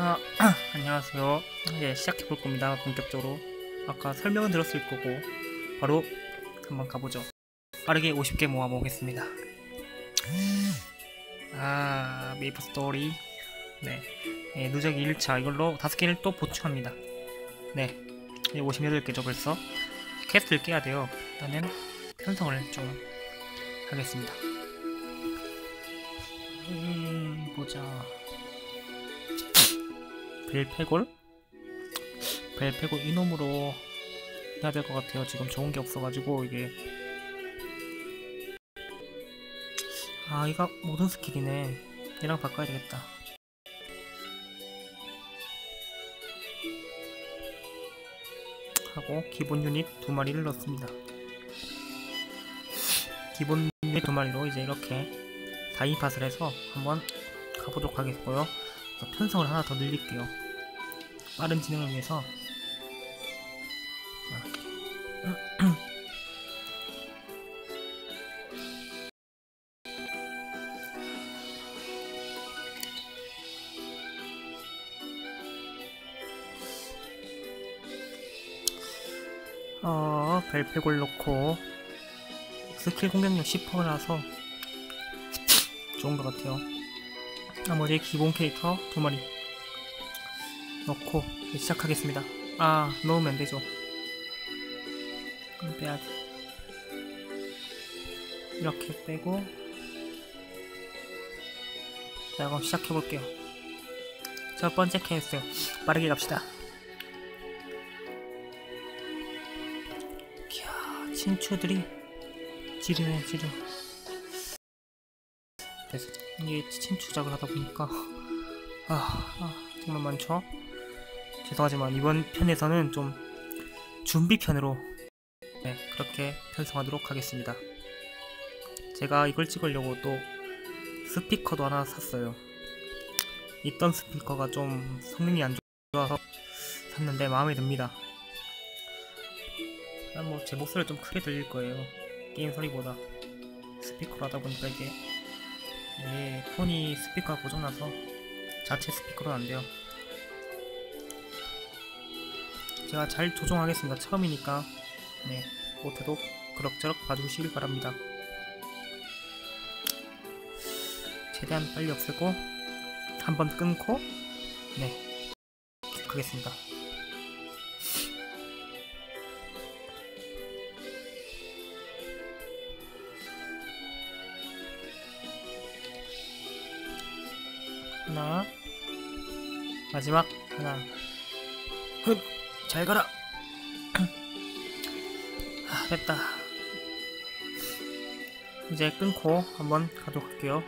아, 안녕하세요. 이제 시작해 볼 겁니다. 본격적으로. 아까 설명은 들었을 거고, 바로 한번 가보죠. 빠르게 50개 모아 보겠습니다. 아, 메이플 스토리. 네. 네, 누적이 1차. 이걸로 5개를 또 보충합니다. 네. 이제 58개죠, 벌써. 퀘스트를 깨야 돼요. 일단은 편성을 좀 하겠습니다. 음, 보자. 벨페골? 벨페골 이놈으로 해야 될 것 같아요. 지금 좋은 게 없어가지고 이게 아 이거 모든 스킬이네. 얘랑 바꿔야 되겠다. 하고 기본 유닛 두 마리를 넣습니다. 기본 유닛 두 마리로 이제 이렇게 다이팟을 해서 한번 가보도록 하겠고요. 편성을 하나 더 늘릴게요. 빠른 진행을 위해서 어, 벨페골 넣고 스킬 공격력 10%라서 좋은 것 같아요. 나머지 기본 캐릭터 두 마리 넣고 시작하겠습니다. 아 넣으면 안 되죠. 빼야지. 이렇게 빼고 자 그럼 시작해 볼게요. 첫 번째 캐릭터 빠르게 갑시다. 이야 친추들이 지르네 지르. 이게 친추작을 하다 보니까 아, 아 정말 많죠? 죄송하지만 이번 편에서는 좀 준비 편으로 네, 그렇게 편성하도록 하겠습니다. 제가 이걸 찍으려고 또 스피커도 하나 샀어요. 있던 스피커가 좀 성능이 안 좋아서 샀는데 마음에 듭니다. 뭐제 목소리를 좀 크게 들릴 거예요. 게임 소리보다 스피커로 하다 보니까 이게 네, 폰이 스피커가 고장나서 자체 스피커로 안 돼요. 제가 잘 조정하겠습니다. 처음이니까 네, 못해도 그럭저럭 봐주시길 바랍니다. 최대한 빨리 없애고 한번 끊고 네, 하겠습니다. 하나. 마지막 하나. 흡잘 가라. 아, 됐다. 이제 끊고 한번 가도록 할게요